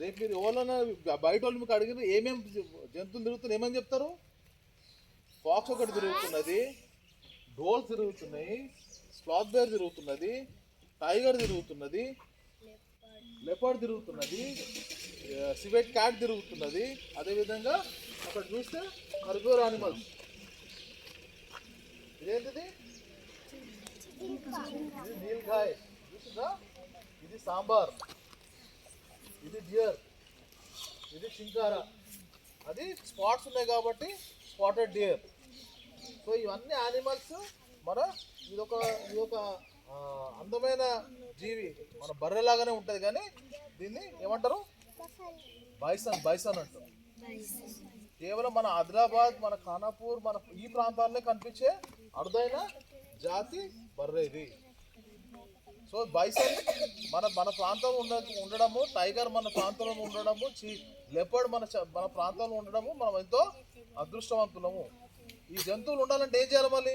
రేపు మీరు ఎవరైనా బయట వాళ్ళు మీకు అడిగిన ఏమేమి జంతువులు తిరుగుతున్నాయి ఏమని చెప్తారు? ఫాక్స్ ఒకటి తిరుగుతున్నది డోల్ తిరుగుతున్నాయి స్లాత్ బేర్ తిరుగుతున్నది టైగర్ తిరుగుతున్నది లెపర్డ్ తిరుగుతున్నది సివెట్ క్యాట్ తిరుగుతున్నది. అదేవిధంగా అక్కడ చూస్తే హర్బోర్ యానిమల్స్ ఇదేంటిది? ఇది నీల్గాయ్ చూసిందా? ఇది సాంబార్. ఇది డియర్ ఇది చింకారా అది స్పాట్స్ ఉన్నాయి కాబట్టి స్పాటెడ్ డియర్ సో ఇవన్నీ యానిమల్స్ మన ఇదొక ఇదొక అందమైన జీవి. మన బర్రెలాగానే ఉంటుంది కానీ దీన్ని ఏమంటారు? బైసన్ బైసన్ అంటారు. కేవలం మన ఆదిలాబాద్ మన ఖానాపూర్ మన ఈ ప్రాంతాల్లో కనిపించే అరుదైన జాతి బర్రె ఇది. సో బైసన్ మన మన ప్రాంతంలో ఉండ ఉండడము టైగర్ మన ప్రాంతంలో ఉండడము చీ లెపర్డ్ మన మన ప్రాంతంలో ఉండడము మనం ఎంతో అదృష్టవంతులము. ఈ జంతువులు ఉండాలంటే ఏం చేయాలి మళ్ళీ?